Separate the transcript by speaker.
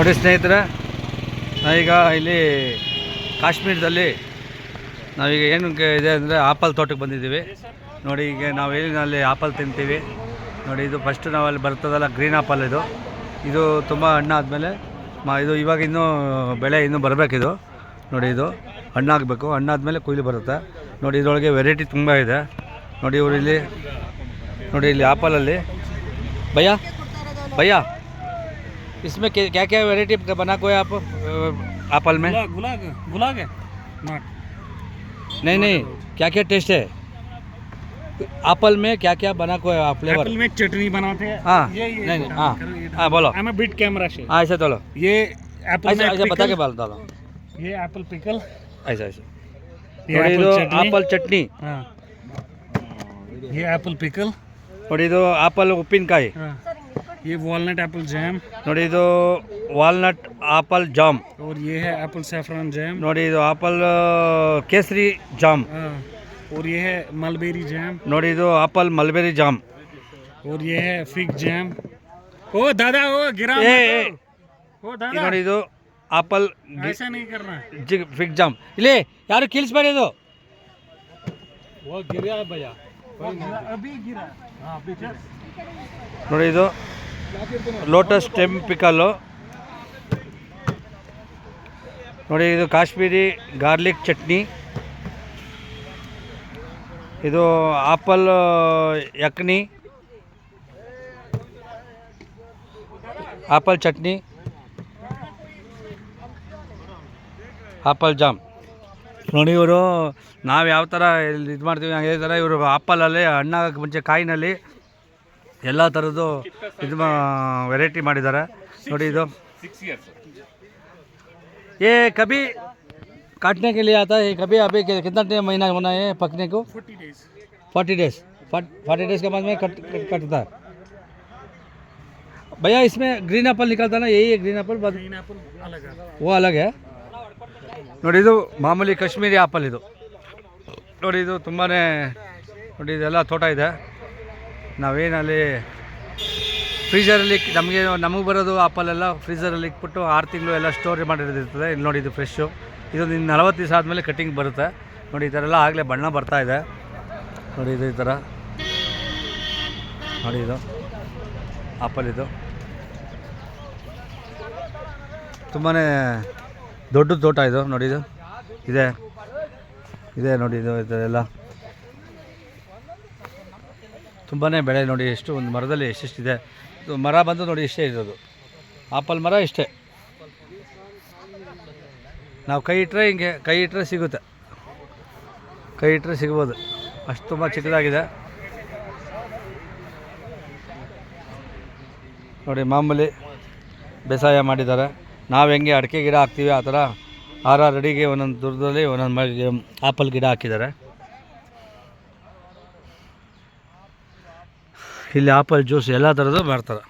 Speaker 1: ನೋಡಿ ಸ್ನೇಹಿತರೆ, ನಾವೀಗ ಇಲ್ಲಿ ಕಾಶ್ಮೀರದಲ್ಲಿ ನಾವೀಗ ಏನು ಇದೆ ಅಂದರೆ ಆಪಲ್ ತೋಟಕ್ಕೆ ಬಂದಿದ್ದೀವಿ. ನೋಡಿ ಈಗ ನಾವು ಏನಲ್ಲಿ ಆಪಲ್ ತಿಂತೀವಿ. ನೋಡಿ ಇದು ಫಸ್ಟ್ ನಾವು ಅಲ್ಲಿ ಬರ್ತದಲ್ಲ ಗ್ರೀನ್ ಆಪಲ್ ಇದು. ಇದು ತುಂಬ ಹಣ್ಣಾದಮೇಲೆ ಮಾ ಇದು ಇವಾಗ ಇನ್ನೂ ಬೆಳೆ ಇನ್ನೂ ಬರಬೇಕಿದು. ನೋಡಿ ಇದು ಹಣ್ಣಾಗಬೇಕು ಹಣ್ಣಾದಮೇಲೆ ಕೊಯ್ಲು ಬರುತ್ತೆ. ನೋಡಿ ಇದರೊಳಗೆ ವೆರೈಟಿ ತುಂಬ ಇದೆ. ನೋಡಿ ಇವರು ಇಲ್ಲಿ, ನೋಡಿ ಇಲ್ಲಿ ಆಪಲಲ್ಲಿ ಭಯ ಭಯ್ಯ? इसमें क्या क्या वेराइटी बना को आप एप्पल में?
Speaker 2: गुलाब गुलाब है।
Speaker 1: नहीं नहीं क्या क्या टेस्ट है? एप्पल में क्या क्या बना को है आप फ्लेवर
Speaker 2: एप्पल में चटनी बनाते हैं।
Speaker 1: हाँ हाँ, हाँ बोलो।
Speaker 2: हमें बिट कैमरा से।
Speaker 1: हाँ ऐसे तो
Speaker 2: बोलो ये
Speaker 1: ऐसे बता के बोल डालो
Speaker 2: ये एप्पल पिकल
Speaker 1: ऐसा ऐसा।
Speaker 2: और ये
Speaker 1: दो तो
Speaker 2: एप्पल चटनी। हाँ। ये एप्पल पिकल
Speaker 1: और ये दो एप्पल उपिन का
Speaker 2: है। ये वॉलनट एप्पल जैम
Speaker 1: ನೋಡಿ ಇದು ವಾಲ್ನಟ್ ಆಪಲ್ ಜಾಮ್
Speaker 2: और ये है एप्पल सैफरन जैम
Speaker 1: ನೋಡಿ ಇದು ಆಪಲ್ ಕೇಸರಿ ಜಾಮ್
Speaker 2: हाँ और ये है मलबेरी जैम
Speaker 1: ನೋಡಿ ಇದು ಆಪಲ್ ಮಲ್ಬೆರಿ ಜಾಮ್
Speaker 2: और ये है फिग जैम ओ दादा ओ गिरा
Speaker 1: ए,
Speaker 2: मत
Speaker 1: ए।
Speaker 2: ओ
Speaker 1: ಇದು
Speaker 2: दादा
Speaker 1: ನೋಡಿ ಇದು ಆಪಲ್
Speaker 2: ऐसा नहीं करना
Speaker 1: ಜಿಗ್ ಫಿಗ್ ಜಾಮ್ ಇಲ್ಲಿ ಯಾರು ಕೀಳ್ಸ್ಬೇಡಿ ಇದು
Speaker 2: वो गिरा भैया अभी गिरा हाँ अभी गिरा
Speaker 1: ನೋಡಿ ಇದು ಲೋಟಸ್ ಪಿಕಲ್ಲು ನೋಡಿ, ಇದು ಕಾಶ್ಮೀರಿ ಗಾರ್ಲಿಕ್ ಚಟ್ನಿ. ಇದು apple yakhni. Apple chutney. Apple jam. ನೋಡಿ, ಇವರು ನಾವು ಯಾವ ಥರ ಇದು ಮಾಡ್ತೀವಿ ಹಂಗೆ ಥರ ಇವರು ಆಪಲಲ್ಲಿ ಹಣ್ಣಾಗಕ್ಕೆ ಮುಂಚೆ ಕಾಯಿನಲ್ಲಿ ಎಲ್ಲ ಥರದ್ದು ಇದು ವೆರೈಟಿ ಮಾಡಿದ್ದಾರೆ ನೋಡಿ ಇದು ये कभी काटने के लिए आता है कभी अभी कि- कितना टाइम महीना होना है पकने को
Speaker 2: forty days
Speaker 1: forty days forty days के बाद में कट कट- कटता है भैया इसमें ग्रीन एप्पल निकलता है ना यही है ग्रीन एप्पल बाद
Speaker 2: ग्रीन एप्पल अलग है
Speaker 1: वो अलग है ನೋಡಿ ಇದು ಮಾಮೂಲಿ ಕಾಶ್ಮೀರಿ ಆಪಲ್ ಇದು ನೋಡಿ ಇದು ತುಂಬಾ ನೋಡಿ ಇದೆಲ್ಲ ತೋಟ ಇದೆ ನಾವೇನಲ್ಲಿ ಫ್ರೀಜರಲ್ಲಿ ನಮಗೆ ನಮಗೆ ಬರೋದು ಆಪಲೆಲ್ಲ ಫ್ರೀಜರಲ್ಲಿ ಇಟ್ಬಿಟ್ಟು ಆರು ತಿಂಗಳು ಎಲ್ಲ ಸ್ಟೋರ್ ಮಾಡಿರೋದಿರ್ತದೆ. ಇಲ್ಲಿ ನೋಡಿ ಇದು ಫ್ರೆಶ್ಶು. ಇದು ಇನ್ನು ನಲವತ್ತು ದಿವಸ ಆದಮೇಲೆ ಕಟಿಂಗ್ ಬರುತ್ತೆ. ನೋಡಿ ಈ ಥರ ಎಲ್ಲ ಆಗಲೇ ಬಣ್ಣ ಬರ್ತಾ ಇದೆ. ನೋಡಿ ಇದು ಈ ಥರ. ನೋಡಿ ಇದು. ಆಪಲ್ ಇದು. ತುಂಬಾ ದೊಡ್ಡ ತೋಟ ಇದು. ನೋಡಿ ಇದು. ಇದೆ. ಇದೆ ನೋಡಿ ಇದು ಇದೆಲ್ಲ ತುಂಬಾ ಬೆಳೆ ನೋಡಿ ಎಷ್ಟು ಒಂದು ಮರದಲ್ಲಿ ಎಷ್ಟೆಷ್ಟಿದೆ. ಮರ ಬಂದು ನೋಡಿ ಇಷ್ಟೇ ಇರೋದು. ಆಪಲ್ ಮರ ಇಷ್ಟೇ. ನಾವು ಕೈ ಇಟ್ಟರೆ ಹಿಂಗೆ, ಕೈ ಇಟ್ಟರೆ ಸಿಗುತ್ತೆ. ಕೈ ಇಟ್ಟರೆ ಸಿಗ್ಬೋದು. ಅಷ್ಟು ತುಂಬ ಚಿಕ್ಕದಾಗಿದೆ. ನೋಡಿ, ಮಾಮೂಲಿ ಬೇಸಾಯ ಮಾಡಿದ್ದಾರೆ. ನಾವು ಹೆಂಗೆ ಅಡಿಕೆ ಗಿಡ ಹಾಕ್ತೀವಿ, ಆ ಥರ ಆರಾರು ಅಡಿಗೆ ಒಂದೊಂದು ದೂರದಲ್ಲಿ ಒಂದೊಂದು ಆಪಲ್ ಗಿಡ ಹಾಕಿದ್ದಾರೆ. ಇಲ್ಲಿ ಆಪಲ್ ಜ್ಯೂಸ್ ಎಲ್ಲ ಥರದ್ದು ಮಾಡ್ತಾರೆ.